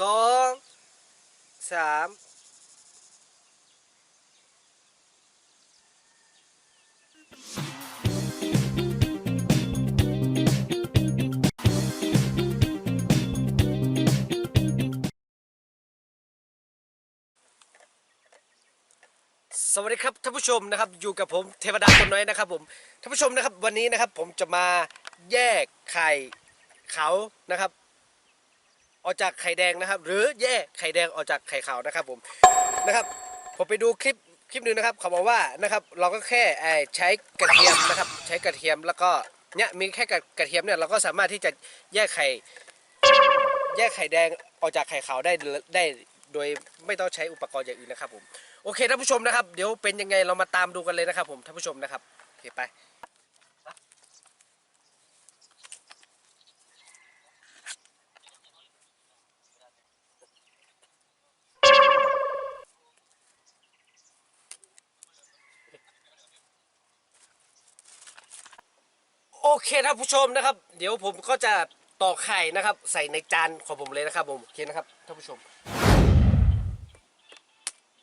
สองสามสวัสดีครับท่านผู้ชมนะครับอยู่กับผมเทวดาคนน้อยนะครับผมท่านผู้ชมนะครับวันนี้นะครับผมจะมาแยกไข่เขานะครับ ออกจากไข่แดงนะครับ หรือแยกไข่แดงออกจากไข่ขาวนะครับผมนะครับผมไปดูคลิปคลิปหนึ่งนะครับเขาบอกว่านะครับเราก็แค่ใช้กระเทียมนะครับใช้กระเทียมแล้วก็เนี่ยมีแค่กระกระเทียมเนี่ยเราก็สามารถที่จะแยกไข่แยกไข่แดงออกจากไข่ขาวได้ได้โดยไม่ต้องใช้อุปกรณ์อย่างอื่นนะครับผมโอเคท่านผู้ชมนะครับ เดี๋ยวเป็นยังไงเรามาตามดูกันเลยนะครับผมท่านผู้ชมนะครับโอเคไป โอเคท่านผู้ชมนะครับ เดี๋ยวผมก็จะตอกไข่นะครับ ใส่ในจานของผมเลยนะครับผมโอเคนะครับท่านผู้ชม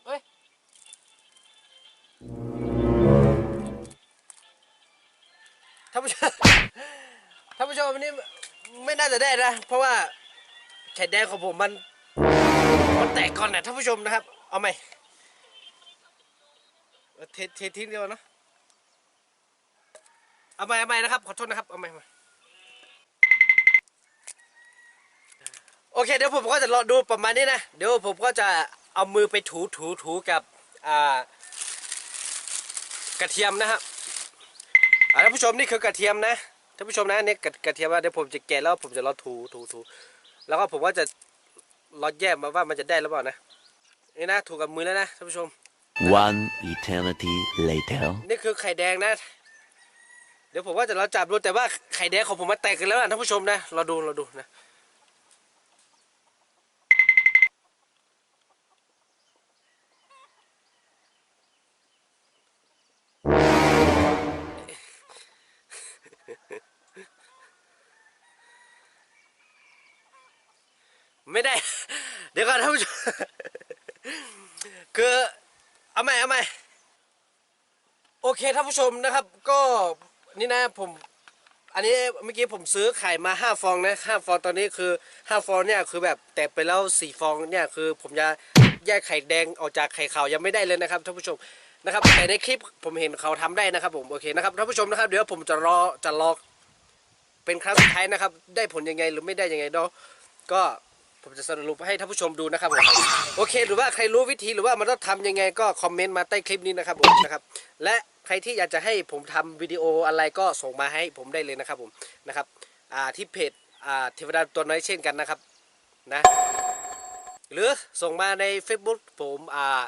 เฮ้ยท่านผู้ชมท่านผู้ชมวันนี้ไม่น่าจะได้นะ เพราะว่าไข่แดงของผมมันมันแตกก่อนนะท่านผู้ชมนะครับ เอาไหมเออเทเททิ้งเดียวนะ เอาใหม่เอาใหม่นะครับ ขอโทษนะครับ เอาใหม่เอาใหม่โอเค เดี๋ยวผมก็จะรอดูประมาณนี้นะ เดี๋ยวผมก็จะเอามือไปถูถูถูกับอ่ากระเทียมนะครับอ่าท่านผู้ชมนี่คือกระเทียมนะท่านผู้ชมนะเนี่ยกระกระเทียมว่าเดี๋ยวผมจะแกะแล้วผมจะรอถูถูถูแล้วก็ผมก็จะรอแยกมาว่ามันจะได้หรือเปล่านะนี่นะถูกับมือแล้วนะท่านผู้ชม One eternity later. นี่คือไข่แดงนะ เดี๋ยวผมว่าจะเราจับดูแต่ว่าไข่แดงของผมมันแตกกันแล้วนะท่านผู้ชมนะเราดูเราดูนะไม่ได้ เดี๋ยวก่อนท่านผู้ชมคือเอาใหม่เอาใหม่โอเคท่านผู้ชมนะครับ ก็ นี่นะผม อันนี้เมื่อกี้ผมซื้อไข่มาห้าฟองนะห้าฟองตอนนี้คือห้าฟองเนี่ยคือแบบแตกไปแล้วสี่ฟองเนี่ยคือผมจะแยกไข่แดงออกจากไข่ขาวยังไม่ได้เลยนะครับท่านผู้ชมนะครับแต่ในคลิปผมเห็นเขาทำได้นะครับ ผมโอเคนะครับท่านผู้ชมนะครับ เดี๋ยวผมจะรอจะรอเป็นครั้งสุดท้ายนะครับ ได้ผลยังไงหรือไม่ได้ยังไงเนาะก็ ผมจะสรุปให้ท่านผู้ชมดูนะครับผมโอเค หรือว่าใครรู้วิธีหรือว่ามันต้องทำยังไงก็คอมเมนต์มาใต้คลิปนี้นะครับผมนะครับ และใครที่อยากจะให้ผมทำวิดีโออะไรก็ส่งมาให้ผมได้เลยนะครับผมนะครับอ่าที่เพจอ่าเทวดาตัวน้อยเช่นกันนะครับนะหรือส่งมาใน Facebook ผมอ่า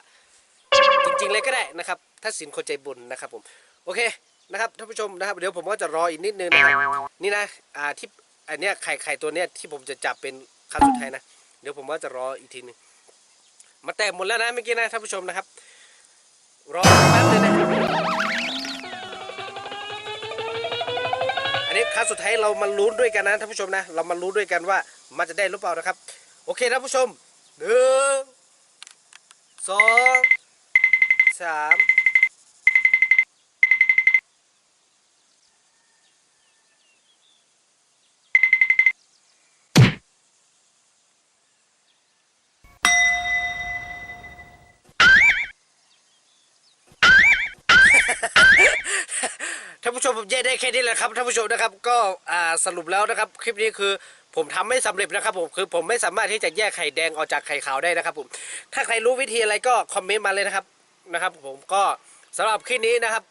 จริงๆเลยก็ได้นะครับถ้าสินคนใจบุญนะครับผมโอเคนะครับท่านผู้ชมนะครับ เดี๋ยวผมก็จะรออีกนิดนึงนะครับนี่นะอ่าที่อันเนี้ยไข่ไข่ตัวเนี้ยที่ผมจะจับเป็น ครั้งสุดท้ายนะเดี๋ยวผมว่าจะรออีกทีหนึงมาแตกหมดแล้วนะเมื่อกี้นะท่านผู้ชมนะครับ รอแป๊บนึงนะอันนี้ครั้งสุดท้ายเรามาลุ้นด้วยกันนะท่านผู้ชมนะ เรามาลุ้นด้วยกันว่ามันจะได้หรือเปล่านะครับ โอเคท่านผู้ชมหนึ่งสองสาม ผมผมแยกได้แค่นี้แหละครับท่านผู้ชมนะครับ ก็สรุปแล้วนะครับ คลิปนี้คือผมทำไม่สำเร็จนะครับผมคือผมไม่สามารถที่จะแยกไข่แดงออกจากไข่ขาวได้นะครับผมถ้าใครรู้วิธีอะไรก็คอมเมนต์มาเลยนะครับนะครับ ผมก็สำหรับคลิปนี้นะครับ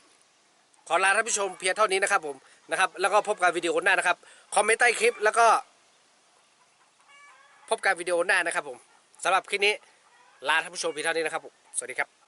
ขอลาท่านผู้ชมเพียงเท่านี้นะครับผมนะครับ แล้วก็พบกันวิดีโอหน้านะครับคอมเมนต์ใต้คลิปแล้วก็ พบกันวิดีโอหน้านะครับผมสำหรับคลิปนี้ลาท่านผู้ชมเพียงเท่านี้นะครับผมสวัสดีครับ